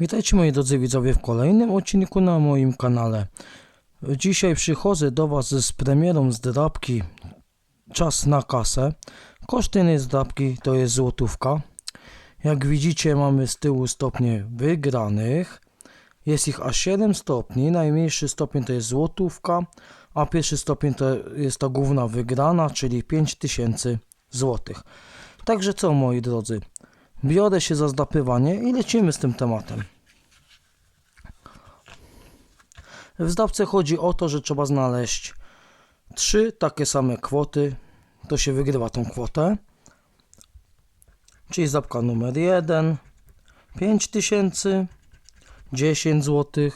Witajcie moi drodzy widzowie w kolejnym odcinku na moim kanale. Dzisiaj przychodzę do Was z premierą zdrabki Czas na kasę. Koszt tej zdrabki to jest złotówka. Jak widzicie mamy z tyłu stopnie wygranych. Jest ich aż 7 stopni. Najmniejszy stopień to jest złotówka, a pierwszy stopień to jest ta główna wygrana, czyli 5000 złotych. Także co moi drodzy, biorę się za zdapywanie i lecimy z tym tematem. W zdawce chodzi o to, że trzeba znaleźć trzy takie same kwoty, to się wygrywa tą kwotę. Czyli zdawka numer 1, 5000, 10 zł,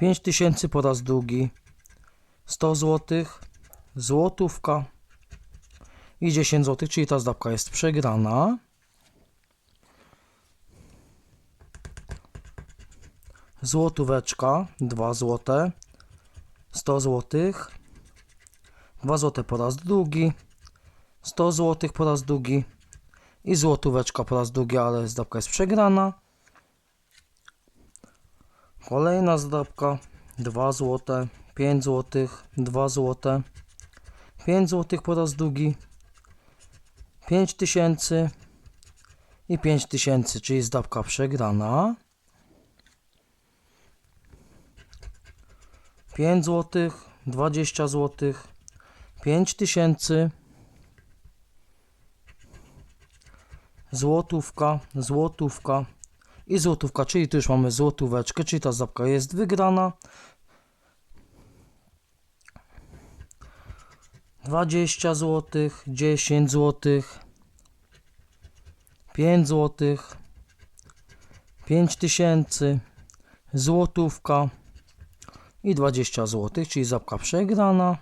5000 po raz drugi, 100 zł, złotówka i 10 zł, czyli ta zdawka jest przegrana. Złotóweczka 2 zł, 100 zł, 2 zł po raz drugi, 100 zł po raz drugi i złotóweczka po raz drugi, ale zdawka jest przegrana. Kolejna zdawka 2 zł, 5 zł, 2 zł, 5 zł po raz drugi, 5000 i 5000, czyli zdawka przegrana. 5 zł, 20 zł, 5000, złotówka, złotówka i złotówka, czyli tu już mamy złotóweczkę, czyli ta zapka jest wygrana. 20 zł, 10 zł, 5 zł, 5000, złotówka i 20 zł, czyli zapka przegrana.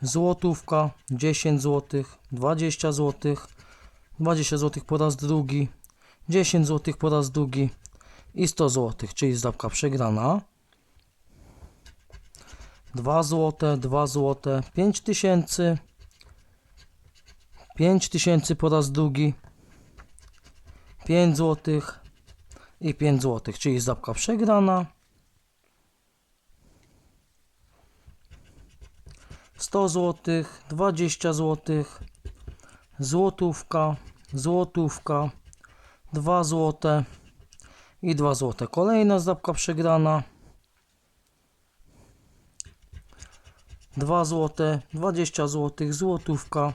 Złotówka 10 zł, 20 zł, 20 zł po raz drugi, 10 zł po raz drugi i 100 zł, czyli zdawka przegrana. 2 zł, 2 zł, 5000, 5000 po raz drugi, 5 zł i 5 zł, czyli zdawka przegrana. 100 zł, 20 zł, złotówka, złotówka, 2 zł i 2 zł. Kolejna zdawka przegrana. 2 zł, 20 zł, złotówka,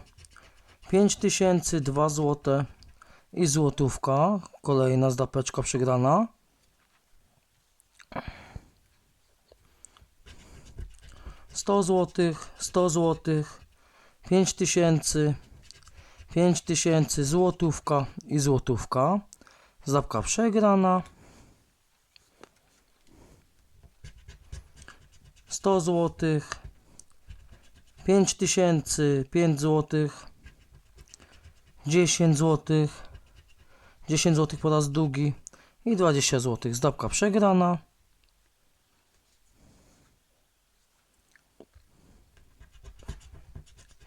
5000, 2 zł i złotówka. Kolejna zdapeczka przegrana. Sto złotych, 100 złotych, 5000, 5000, złotówka i złotówka. Zapka przegrana. 100 złotych, 5000, 5 złotych, 10 złotych, 10 zł po raz drugi i 20 zł. Zdabka przegrana.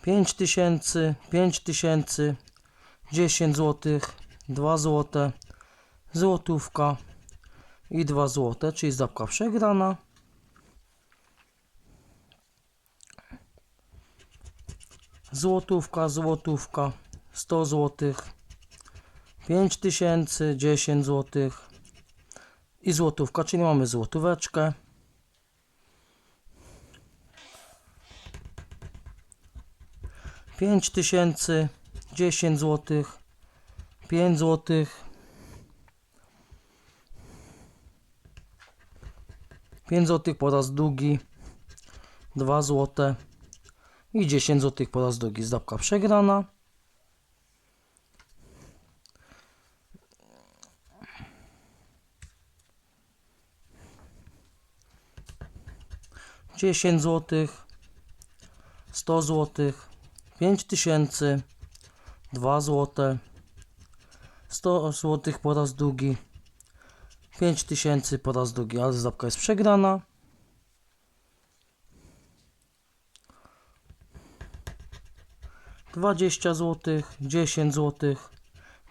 Pięć tysięcy, pięć tysięcy, dziesięć złotych, dwa złote, złotówka i dwa złote, czyli zdabka przegrana. Złotówka, złotówka, 100 złotych, 5000, 10 zł i złotówka, czyli mamy złotóweczkę. Pięć tysięcy, dziesięć złotych, pięć złotych, pięć złotych po raz drugi, dwa złote i 10 złotych po raz drugi. Zdabka przegrana. Dziesięć złotych, 100 złotych, 5 tysięcy, 2 złote, 100 złotych po raz drugi, 5 tysięcy po raz drugi, ale zdabka jest przegrana. 20 zł, 10 zł,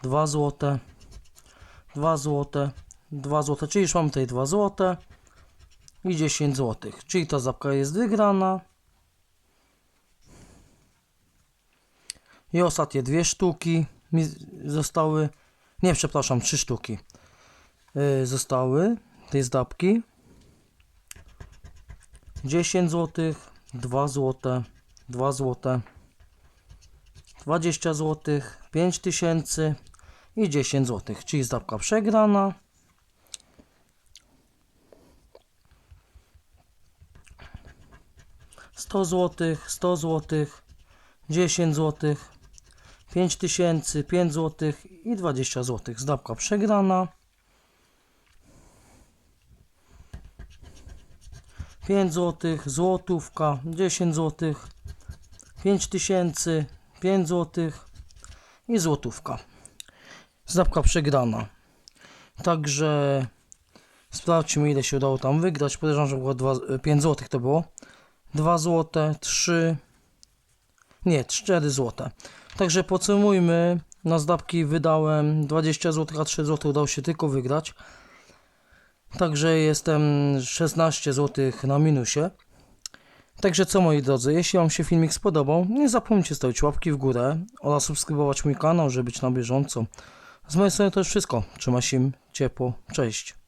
2 zł, 2 zł, 2 zł, czyli już mamy tutaj 2 zł i 10 zł, czyli ta zapka jest wygrana. I ostatnie dwie sztuki mi zostały, nie przepraszam, trzy sztuki yy, zostały tej zdabki. 10 zł, 2 zł, 2 zł, 20 zł, 5000 i 10 zł, czyli zdabka przegrana. Sto złotych, 100 złotych, 10 złotych, 5000, 5 złotych i 20 złotych. Zdabka przegrana. 5 złotych, złotówka, 10 złotych, 5000, 5 złotych i złotówka. Zdabka przegrana. Także sprawdźmy ile się udało tam wygrać. Podejrzewam, że było 2, 5 złotych to było. 2 złote, 3, nie, 4 złote. Także podsumujmy. Na zdabki wydałem 20 zł, a 3 zł udało się tylko wygrać. Także jestem 16 zł na minusie. Także co moi drodzy, jeśli Wam się filmik spodobał, nie zapomnijcie stawić łapki w górę oraz subskrybować mój kanał, żeby być na bieżąco. Z mojej strony to już wszystko. Trzymaj się ciepło. Cześć.